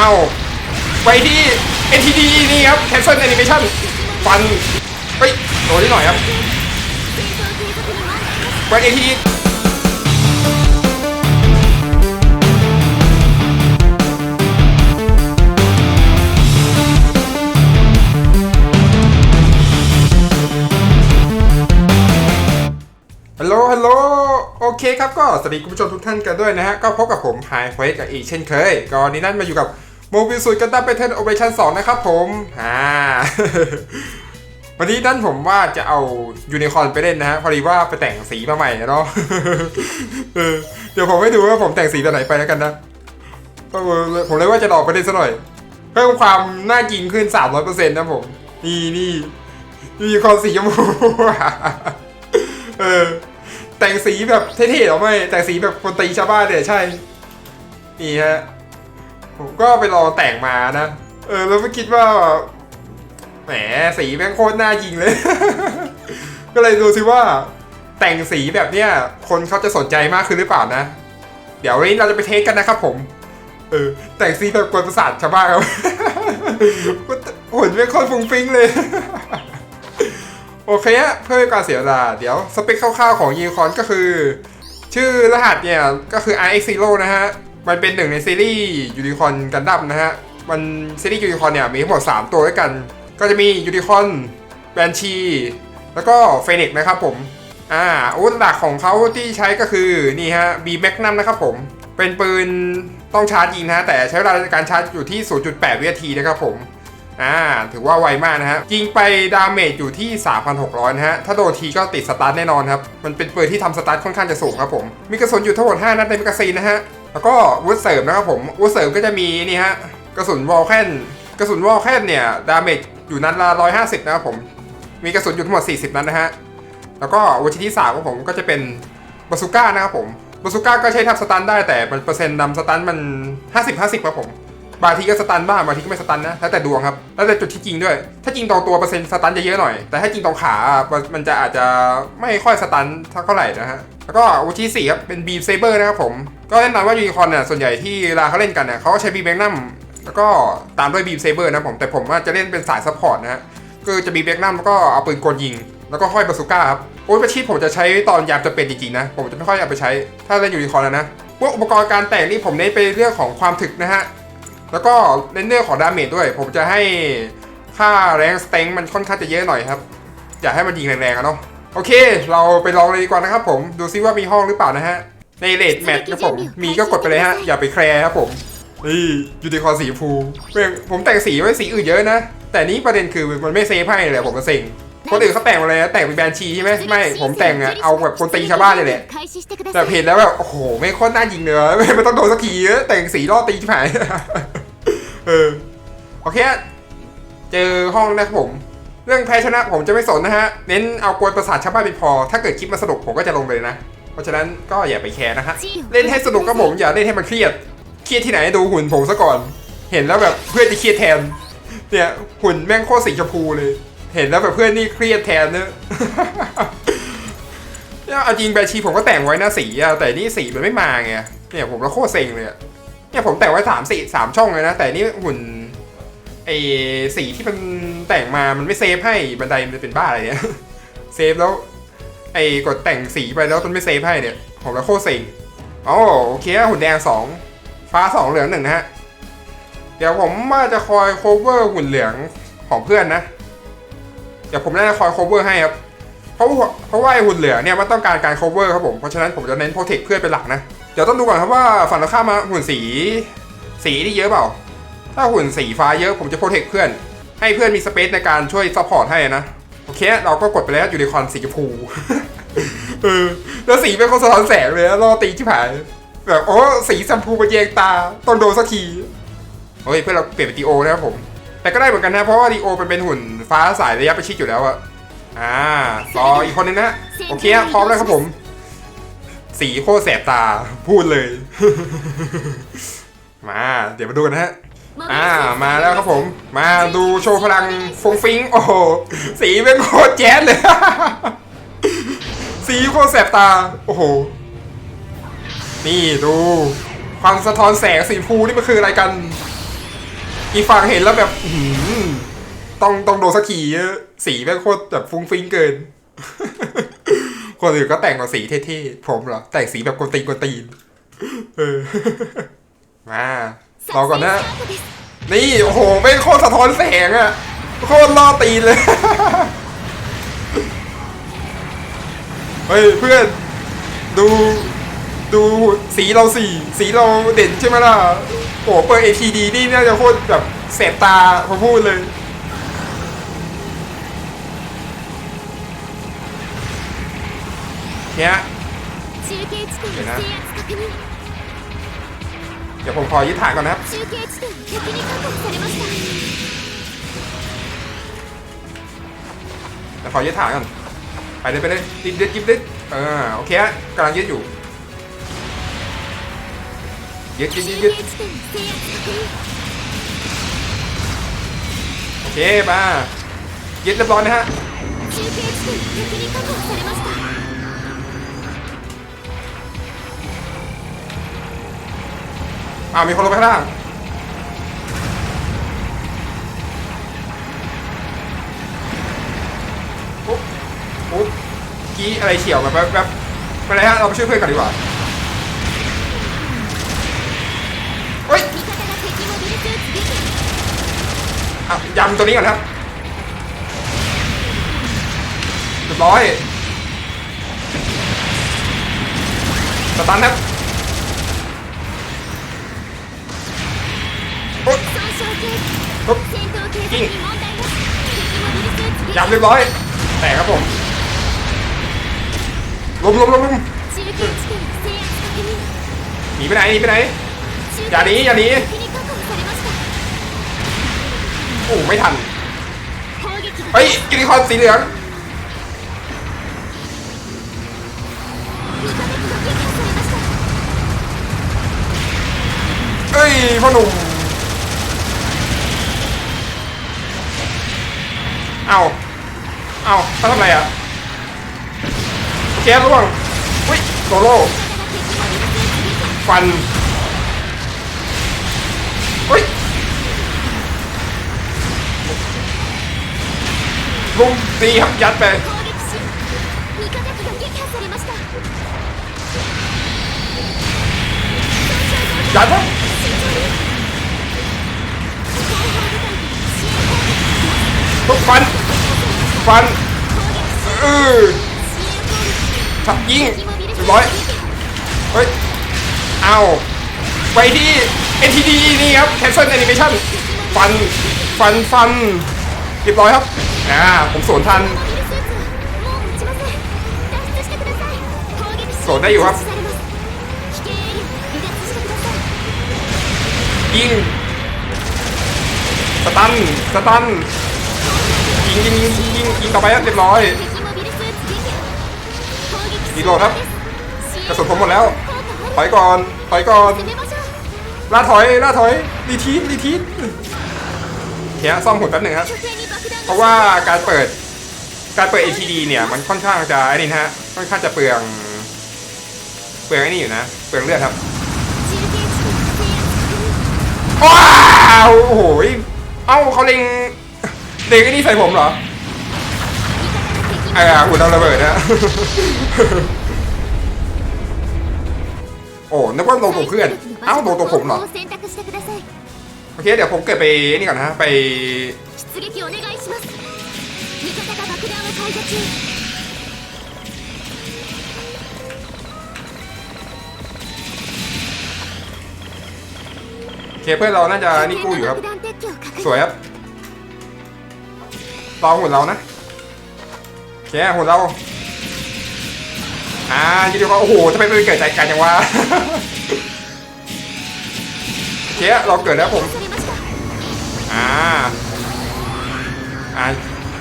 เอาไปที่ NTD นี่ครับ cancel animation ฟันเฮ้ยโดนนิดหน่อยครับไป NTD ฮัลโหล ฮัลโหล โอเคครับ ก็สวัสดีคุณผู้ชมทุกท่านกันด้วยนะฮะ ก็พบกับผมไฮเฟสกับอีกเช่นเคย ก็วันนี้นั่นมาอยู่กับ โมบิลสูตรกันดั้มเปเทนโอเปชั่น2นะครับผมอ่าวันนี้นั่นผมว่าจะเอายูนิคอร์นไปเล่นนะฮะพอดีว่าไปแต่งสีมาใหม่นะเนาะเดี๋ยวผมให้ดูว่าผมแต่งสีตัวไหนไปแล้วกันนะผมเลยว่าจะลองไปเล่นซะหน่อย เพิ่มความน่ากินขึ้น 300%นะผม นี่นี่ยูนิคอร์นสีชมพูเออแต่งสีแบบเท่ๆหรอไม่แต่งสีแบบคนตีชาวบ้านเนี่ยใช่ นี่ฮะ ผมก็ไปลอแต่งมานะ เออแล้วไม่คิดว่า แหมสีแม่งโคตรน่ายิงเลย ก็เลยดูซิว่า แต่งสีแบบเนี้ยคนเขาจะสนใจมากขึ้นหรือเปล่านะ เดี๋ยววันนี้เราจะไปเทสกันนะครับผม เออ แต่งสีแบบกวนประสาทชาวบ้านครับหุ่นไม่งโคตรฟุ้งฟิ้งเลย โอเคฮะเพื่อการเสียเวลา เดี๋ยวสเปคคร่าวๆของยูคอนก็คือ ชื่อรหัสเนี่ย ก็คือ RX Zero นะฮะ มันเป็นหนึ่งในซีรีส์ยูนิคอนกันดั้มนะฮะ มันซีรีส์ยูนิคอนเนี่ยมีทั้งหมด 3 ตัวด้วยกัน ก็จะมียูนิคอนแบนชี แล้วก็เฟนิกนะครับผม อ่าอาวุธหลักของเขาที่ใช้ก็คือนี่ฮะ B Magnum นะครับผม เป็นปืนต้องชาร์จยิงนะฮะแต่ใช้เวลาในการชาร์จอยู่ที่ 0.8 วินาทีนะครับผมอ่าถือว่าไวมากนะฮะยิงไปดาเมจอยู่ที่ 3,600 นะฮะ ถ้าโดนทีก็ติดสตาร์ทแน่นอนครับ มันเป็นปืนที่ทำสตาร์ทค่อนข้างจะสูงครับผม มีกระสุนอยู่ทั้งหมด 5 นัดในแมกกาซีนนะฮะ แล้วก็วุธเสริมนะครับผมวุธเสริมก็จะมีนี่ฮะกระสุนวอลแคนกระสุนวอลแคนเนี่ยดาเมจอยู่นัดละ150นะครับผมมีกระสุนอยู่ทั้งหมด 40 นัดนนะฮะแล้วก็วุธชิ้นที่3ของผมก็จะเป็นบาซูก้านะครับผมบาซูก้าก็ใช้ทำสตันได้แต่มันเปอร์เซ็นต์นำสตันมัน 50-50ครับผมบางทีก็สตันบ้างบางทีก็ไม่สตันนะแล้วแต่ดวงครับแล้วแต่จุดที่จริงด้วย ถ้าจริงตรงตัวเปอร์เซ็นต์สตันจะเยอะหน่อย แต่ถ้าจริงตรงขา มันมันจะอาจจะไม่ค่อยสตันเท่าไหร่นะฮะ แล้วก็อาวุธที่สี่ครับเป็นบีมเซเบอร์นะครับผมก็แนะนำว่ายูนิคอนเนี่ยส่วนใหญ่ที่เวลาเขาเล่นกันเนี่ยเขาก็ใช้บีมแมกนัมแล้วก็ตามด้วยบีมเซเบอร์นะผมแต่ผมว่าจะเล่นเป็นสายซัพพอร์ตนะฮะคือจะบีมแมกนัมแล้วก็เอาปืนกลยิง แล้วก็ค่อยบาซูก้าครับโอ้ยประชิดผมจะใช้ตอนยามจะเป็นจริงๆนะผมจะไม่ค่อยเอาไปใช้ถ้าเล่นยูนิคอนแล้วนะพวกอุปกรณ์การแต่งนี่ผมเน้นไปเรื่องของความถึกนะฮะแล้วก็ในเรื่องของดาเมจด้วย ผมจะให้ค่าแรงสเต็งมันค่อนข้างจะเยอะหน่อยครับ อยากให้มันยิงแรงๆอะเนาะ โอเค เราไปลองเลยดีกว่านะครับผมดูซิว่ามีห้องหรือเปล่านะฮะ ในเลดแมทนะผมมีก็กดไปเลยฮะ อย่าไปแคร์ครับผมนี่ยูนิคอร์สีฟูผมแต่งสีไว้สีอื่นเยอะนะ แต่นี้ประเด็นคือมันไม่เซฟให้เลยผมก็เซ็งคนอื่นเขาแต่งมาเลยนแต่งเป็นแบรนด์ชีใช่ไหมไม่ ผมแต่งอะเอาแบบคนตีชาวบ้านเลยแหละแต่เพนแล้วแบบโอ้โห ไม่ค่อนน้ายิงเลอไม่ต้องโดนสักทีแต่งสีรอดตีชิบหายเออโอเค เจอห้องนะครับผม เรื่องแพ้ชนะผมจะไม่สนนะฮะ เน้นเอากวนประสาทชาวบ้านเป็นพอ ถ้าเกิดคลิปมาสนุกผมก็จะลงเลยนะ เพราะฉะนั้นก็อย่าไปแคร์นะฮะ เล่นให้สนุกกับผมอย่าเล่นให้มันเครียด เครียดที่ไหนดูหุ่นผมซะก่อน เห็นแล้วแบบเพื่อนจะเครียดแทน เนี่ยหุ่นแม่งโคตรสีชมพูเลย เห็นแล้วแบบเพื่อนนี่เครียดแทนเนอะเนี่ยเอาจริงแบรชีผมก็แต่งไว้นะสีอะแต่นี่สีมันไม่มาไง เนี่ยผมก็โคตรเซ็งเลยอะเนี่ยผมแต่งไว้สามสีสามช่องเลยนะ แต่นี่หุ่น ไอสีที่มันแต่งมามันไม่เซฟให้บันไดมันจะเป็นบ้าอะไรเนี่ยเซฟแล้วไอกดแต่งสีไปแล้วมันไม่เซฟให้เนี่ยผมแล้วโคตรเซ็งอ๋อโอเคหุ่นแดงสองฟ้าสองเหลืองหนึ่งนะฮะ เดี๋ยวผมว่าจะคอย cover หุ่นเหลืองของเพื่อนนะ เดี๋ยวผมน่าจะคอย cover ให้ครับ เพราะว่าเพราะว่าไอ้หุ่นเหลืองเนี่ยมันต้องการการ cover ครับผม เพราะฉะนั้นผมจะเน้น protect เพื่อนเป็นหลักนะ เดี๋ยวต้องดูก่อนครับว่าฝั่งตรงข้ามมาหุ่นสี สีนี่เยอะเปล่า ถ้าหุ่นสีฟ้าเยอะผมจะ protect เพื่อน ให้เพื่อนมี space ในการช่วย support ให้นะ โอเค เราก็กดไปแล้วอยู่ในคอนสีชมพูเออแล้วสีเป็นคนสะท้อนแสงเลยนะล่อตีที่ผายแบบโอ้สีชมพูมาแยงตาต้องโดนสักทีเฮ้ยเพื่อนเราเปลี่ยนเป็นดีโอนะครับผม แต่ก็ได้เหมือนกันนะเพราะว่าดีโอมันเป็นหุ่นฟ้าสายระยะประชิดอยู่แล้วอะอ่าต่ออีกคนนึงนะโอเคพร้อมแล้วครับผม สีโคตรแสบตาพูดเลย มา เดี๋ยวมาดูกันนะฮะ อ่ามาแล้วครับผม มาดูโชว์พลังฟงฟิงโอ้โหสีเป็นโคตรแจ๊ดเลย สีโคตรแสบตา โอ้โห นี่ดูความสะท้อนแสงสีชมพูนี่มันคืออะไรกัน อีกฝั่งเห็นแล้วแบบอื้อหือต้องต้องโดนสักทีสีแม่งโคตรแบบฟุ้งฟิ้งเกิน คนอื่นก็แต่งกับสีเท่ๆ ผมเหรอ แต่งสีแบบกวนตีนกวนตีน เออ มา รอก่อนนะ นี่ โอ้โหเป็นโคตรสะท้อนแสงอะโคตรล่อตีนเลย เฮ้ยเพื่อนดูดูสีเราสีสีเราเด่นใช่ไหมล่ะโอ้เปิด ATD นี่น่าจะโคตรแบบเสบตาพอพูดเลยเนี่ยเดี๋ยวนะ ดี๋ยวผมขอยึดฐานก่อนนะครับแขอยึดฐานก่อนไปเลยไปเลยติดเด็ดจิ๊บเด็ดเออโอเคฮะกำลังยึดอยู่ยึดยึดยึดยึดโอเคมายึดเรียบร้อยนะฮะ อ่ามีคนลงไปข้างล่างปุ๊บปุ๊บกี้อะไรเฉียวแบบแบบแบบไปเลยฮะเราไปช่วยเพื่อนกันดีกว่าเฮ้ยอะยำตัวนี้ก่อนครับเรียบร้อยสตันครับ ปุ๊บกิ้งยับเรียบร้อย แตกครับผมลุมลุมลุมลุมหนีไปไหนหนีไปไหน อย่าหนีอย่าหนีโอ้ไม่ทันเฮ้ยกินิคอนสีเหลืองเอ้ยพ่อหนุ่ม เอาเอาทำอะไรอะแก๊สร่วงอุ้ยโซโล่ฟันอุ้ยลุมตีครับยัดไปยัดปุ๊บทุกฟัน ฟันเออถักยิงร้อยเฮ้ยเอาไปที่ NTD นี่ครับ Cancel Animation ฟัน ฟัน ฟันเรียบร้อยครับ อ่า ผมสวนทัน สวนได้อยู่ครับ ยิง สตัน สตัน ยิงยิงยิงยิงต่อไปครับเรียบร้อยอีกโหลครับกระสุนผมหมดแล้วถอยก่อนถอยก่อนล่าถอยล่าถอยรีทีสรีทีสเฮียซ่อมหุ่นแป๊บหนึ่งครับเพราะว่าการเปิดการเปิด ATD เนี่ยมันค่อนข้างจะไอ้นี่ฮะค่อนข้างจะเปลือง เปลืองไอ้นี่อยู่นะ เปลืองเลือดครับว้าวโอ้โหเอ้าเขาเล็ง ตีกไอ้นี่ใส่ผมเหรอไอ้อาหุ่นเราระเบิดนะ โอ้นึกว่าลงตัวเพื่อน เอ้าลงตัวผมเหรอ โอเค เดี๋ยวผมเกิดไปนี่ก่อนนะ ไปเคเพื่อนเราน่าจะนี่กู้อยู่ครับ สวยครับ ตองหัวเรานะแกหัวเรา อ่าทีเดียวก็โอ้โหทำไมไม่เกิดใจกันอย่างวะแกเราเกิดแล้วผม อ่า อ่า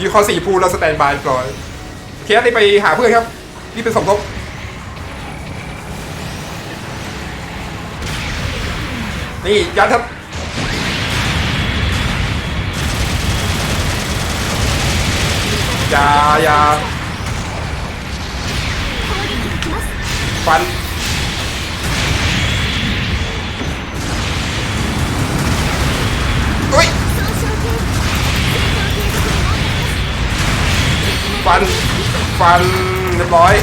ยูคอสี่พูเราสแตนบายก่อนเคสได้ไปหาเพื่อนครับ นี่เป็นสมทบนี่ยัดครับ ยายาฟันอุ้ยฟัน ฟันเรียบร้อย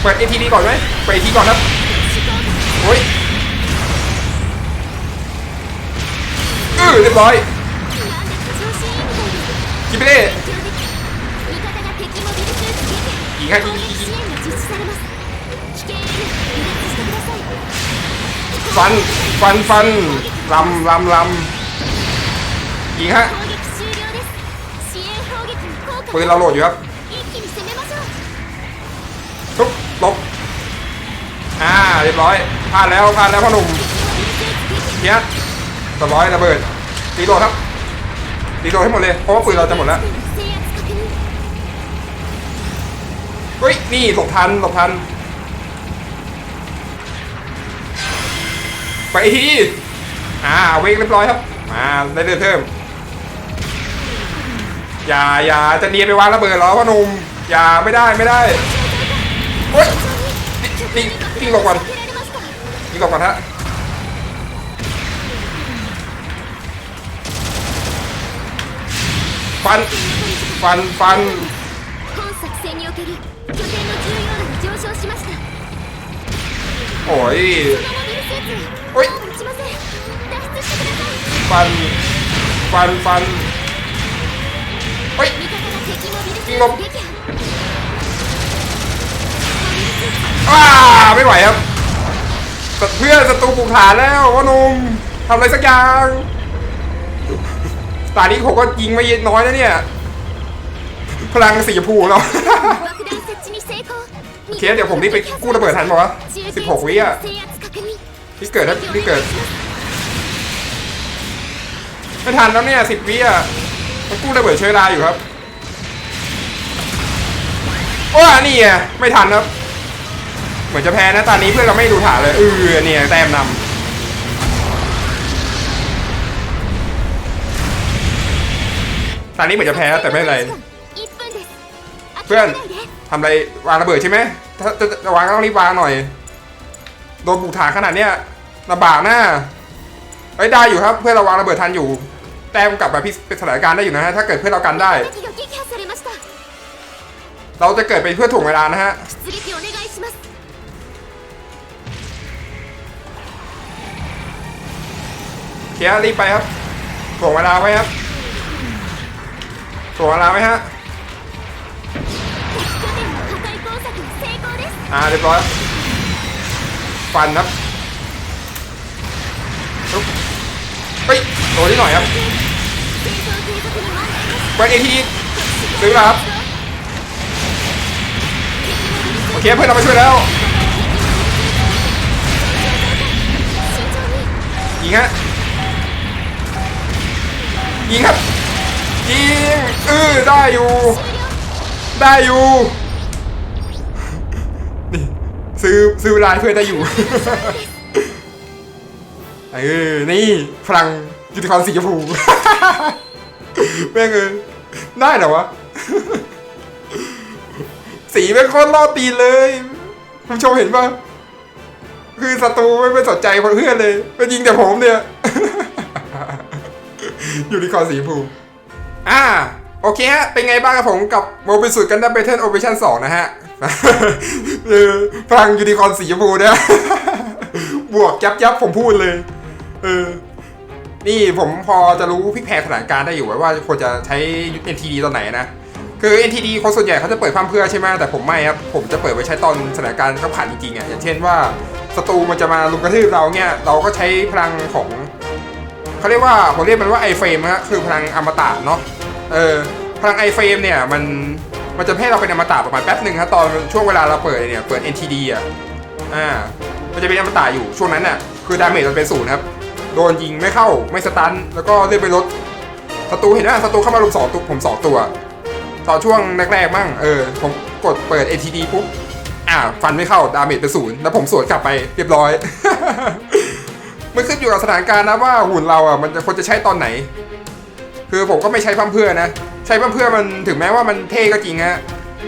เปิดเอทีดีก่อนไหมเปิดทีก่อนครับโอุ้ยเออเรียบร้อยคิบเลย が実施されます危険 N 離脱してください ฟัน ฟัน ฟันลำลำลำยิงฮะ 攻撃終了です支援砲撃に効果 ปืนเราโหลดอยู่ครับ 一気に攻めましょう ทุบลบอ่า เรียบร้อยพลาดแล้วพลาดแล้วพ่อหนุ่ม モビルスーツ撃破 เนี้ยสร้อยระเบิดตีโหลดครับตีโหลดให้หมดเลย เพราะว่าปืนเราจะหมดแล้ว 制 เฮ้ย นี่หลบทันหลบทัน ไปทีอ่า เวกเรียบร้อยครับ มาได้เรื่เพิ่มอย่าอย่าจะเนียนไปวางระเบิดหรอพ่อหนุ่มอย่าไม่ได้ไม่ได้เฮ้ยนี่ยิงหลบก่อนยิงหลบก่อนฮะฟันฟันฟัน โอ้ยโอ้ยฟันฟันฟันโอ้ยงบอ้าไม่ไหวครับเพื่อนศัตรูผูกฐานแล้วว่านมทำอะไรสักอย่างตานี้ผมก็ยิงไม่เย็นน้อยนะเนี่ย พลังสีชมพูแล้ว โอเค เดี๋ยวผมรีบไปกู้ระเบิดทันบอกว่าสิบหกวิอะนี่เกิดแล้วนี่เกิด ไม่ทันแล้วเนี่ยสิบวิอะมันกู้ระเบิดเชื้อราอยู่ครับ โอ้อนี่อะไม่ทันครับ เหมือนจะแพ้นะตอนนี้เพื่อนเราไม่ดูถ่าเลยเออเนี่ยแต้มนำตอนนี้เหมือนจะแพ้แต่ไม่เป็นไร เพื่อนทำอะไรวางระเบิดใช่ไหมถ้าจะวางก็ต้องรีบวางหน่อยโดนบุกฐานขนาดเนี้ยลำบากนะไอ้ได้อยู่ครับ เพื่อนเราวางระเบิดทันอยู่ แต้มกลับมาพิสเปิดสถานการณ์ได้อยู่นะฮะถ้าเกิดเพื่อนเรากันได้ เราจะเกิดไปเพื่อถ่วงเวลานะฮะเคลียร์รีบไปครับถ่วงเวลาไว้ครับถ่วงเวลาไว้ฮะ อ่าเรียบร้อยฟันครับปุ๊บเฮ้ยโดนนิดหน่อยครับแบนเอทีซื้อมาครับโอเคเพื่อนเรามาช่วยแล้วยิงฮะยิงครับยิงเออได้อยู่ ได้อยู่ นี่ ซื้อซื้อลาให้เพื่อนได้อยู่ เออ นี่พลังยูนิคอร์นสีชมพูแม่งเออได้เหรอวะ สีแม่งโคตรล่อตีเลยคุณผู้ชมเห็นปะคือศัตรูไม่ไปสนใจเพื่อนเลยไปยิงแต่ผมเนี่ยอยู่ในคอร์สีชมพูอ่า โอเคฮะ เป็นไงบ้างครับผมกับโมบิสุดกันดับเบเทนโอเปชั่น2นะฮะเออพลังยูนิคอร์นสีชมพูเนี่ยบวกยับยับผมพูดเลย เออ นี่ผมพอจะรู้พิกแพลงสถานการณ์ได้อยู่ว่าควรจะใช้ NTD ตอนไหนนะ คือ NTD คนส่วนใหญ่เขาจะเปิดพร่ำเพื่อใช่ไหมแต่ผมไม่ครับ ผมจะเปิดไว้ใช้ตอนสถานการณ์ขับขันจริงๆอะ อย่างเช่นว่าศัตรูมันจะมาลุมกระทืบเราเนี่ย เราก็ใช้พลังของ เขาเรียกว่าผมเรียกมันว่าไอเฟรมฮะคือพลังอมตะเนาะ เออพลังไอเฟรมเนี่ยมันมันจะให้เราเป็นอมตะประมาณแป๊บหนึ่งครับตอนช่วงเวลาเราเปิดเนี่ยเปิด NTD อะอ่ามันจะเป็นอมตะอยู่ช่วงนั้นน่ะคือดาเมจมันเป็นศูนย์ครับโดนยิงไม่เข้าไม่สตันแล้วก็เลื่อนไปลดศัตรูเห็นไหมศัตรูเข้ามาลุมสองตัวผมสองตัวตอนช่วงแรกๆมั่งเออผมกดเปิด ATD ปุ๊บอ่าฟันไม่เข้าดาเมจเป็นศูนย์แล้วผมสวนกลับไปเรียบร้อย มันขึ้นอยู่กับสถานการณ์นะว่าหุ่นเราอะมันจะควรจะใช้ตอนไหน คือผมก็ไม่ใช้พั่มเพื่อนะ ใช้พั่มเพื่อมันถึงแม้ว่ามันเท่ก็จริงฮะ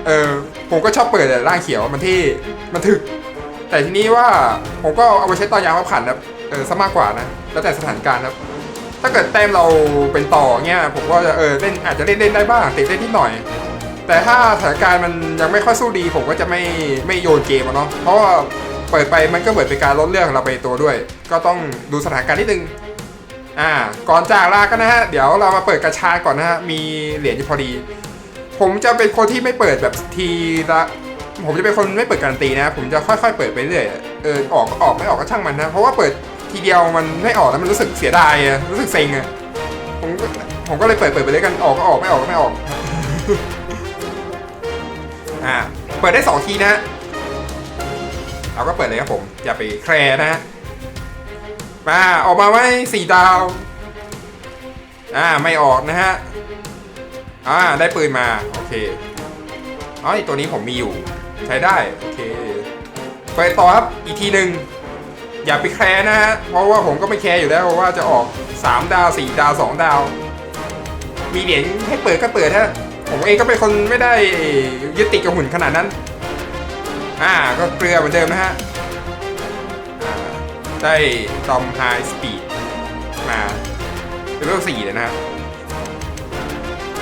เออผมก็ชอบเปิดแต่ร่างเขียวมันเท่มันถึก แต่ทีนี้ว่าผมก็เอาไปใช้ตอนยามขับขันครับเออซะมากกว่านะแล้วแต่สถานการณ์ครับ ถ้าเกิดแต้มเราเป็นต่อเงี้ยผมก็จะเออเล่นอาจจะเล่นเล่นได้บ้างติดเล่นนิดหน่อย แต่ถ้าสถานการณ์มันยังไม่ค่อยสู้ดี ผมก็จะไม่ไม่โยนเกมเนาะเพราะว่าเปิดไปมันก็เหมือนเป็นการลดเรื่องของเราไปตัวด้วย ก็ต้องดูสถานการณ์นิดนึง อ่าก่อนจากลากันนะฮะ เดี๋ยวเรามาเปิดกระชาก่อนนะฮะ มีเหรียญอยู่พอดี ผมจะเป็นคนที่ไม่เปิดแบบทีละผมจะเป็นคนไม่เปิดการันตีนะ ผมจะค่อยๆ เปิดไปเรื่อยเออออกก็ออกไม่ออกก็ช่างมันนะ เพราะว่าเปิดทีเดียวมันไม่ออกแล้วมันรู้สึกเสียดายอะรู้สึกเซ็งอะผมผมก็เลยเปิดเปิดไปเลยกันออกก็ออกไม่ออกก็ไม่ออกอ่าเปิดได้สองทีนะเราก็เปิดเลยครับผมอย่าไปแคร์นะฮะ มาออกมาไว้สี่ดาว อ่าไม่ออกนะฮะ อ่าได้ปืนมา โอเคอ๋อตัวนี้ผมมีอยู่ ใช้ได้ โอเคไปต่อครับอีกทีหนึ่งอย่าไปแคร์นะฮะ เพราะว่าผมก็ไม่แคร์อยู่แล้วว่าจะออก 3 ดาว 4 ดาว 2 ดาว มีเหรียญให้เปิดก็เปิดฮะ ผมเองก็เป็นคนไม่ได้ยึดติดกับหุ่นขนาดนั้น อ่าก็เกลือเหมือนเดิมนะฮะ ได้ดอมไฮสปีดมาเลเวลสี่เลยนะ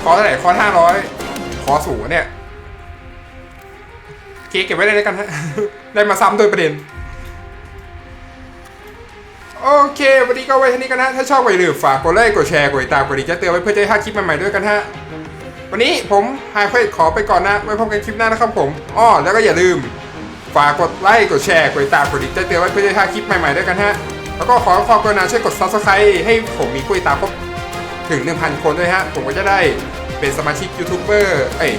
คอเท่าไหร่คอห้าร้อยคอสูงเนี่ยเคเก็บไว้เลยแล้วกันฮะ ได้มาซ้ำโดยประเด็น โอเค วันนี้ก็ไว้เท่านี้กันนะ ถ้าชอบก็อย่าลืมฝากกดไลค์ กดแชร์ กดติดตาม กดดิ่งแจ้งเตือนไว้เพื่อจะได้พลาคลิปใหม่ๆด้วยกันฮะ วันนี้ผมไฮเควขอไปก่อนนะ ไว้พบกันคลิปหน้านะครับผม อ้อ แล้วก็อย่าลืม ฝากกดไลค์กดแชร์กดติดตามกดดิ่งแจ้งเตือนไว้เพื่อจะได้พลาคลิปใหม่ๆด้วยกันฮะ แล้วก็ขอความกรุณาช่วยกด subscribe ให้ผมมีผู้ติดตามครบถึง 1,000 คนด้วยฮะ ผมก็จะได้เป็นสมาชิกยูทูบเบอร์เอ้ย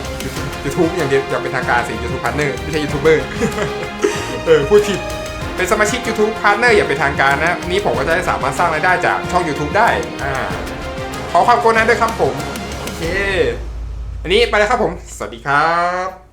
ยูทูบอย่างเดียวอย่างเป็นทางการสิยูทูบพาร์เนอร์ไม่ใช่ยูทูบเบอร์เออพูดผิดเป็นสมาชิก YouTube Partner อย่างเป็นทางการนะ นี้ผมก็จะได้สามารถสร้างรายได้จากช่อง YouTube ได้อ่าขอความกรุณาด้วยครับผม โอเค อันนี้ไปแล้วครับผม สวัสดีครับ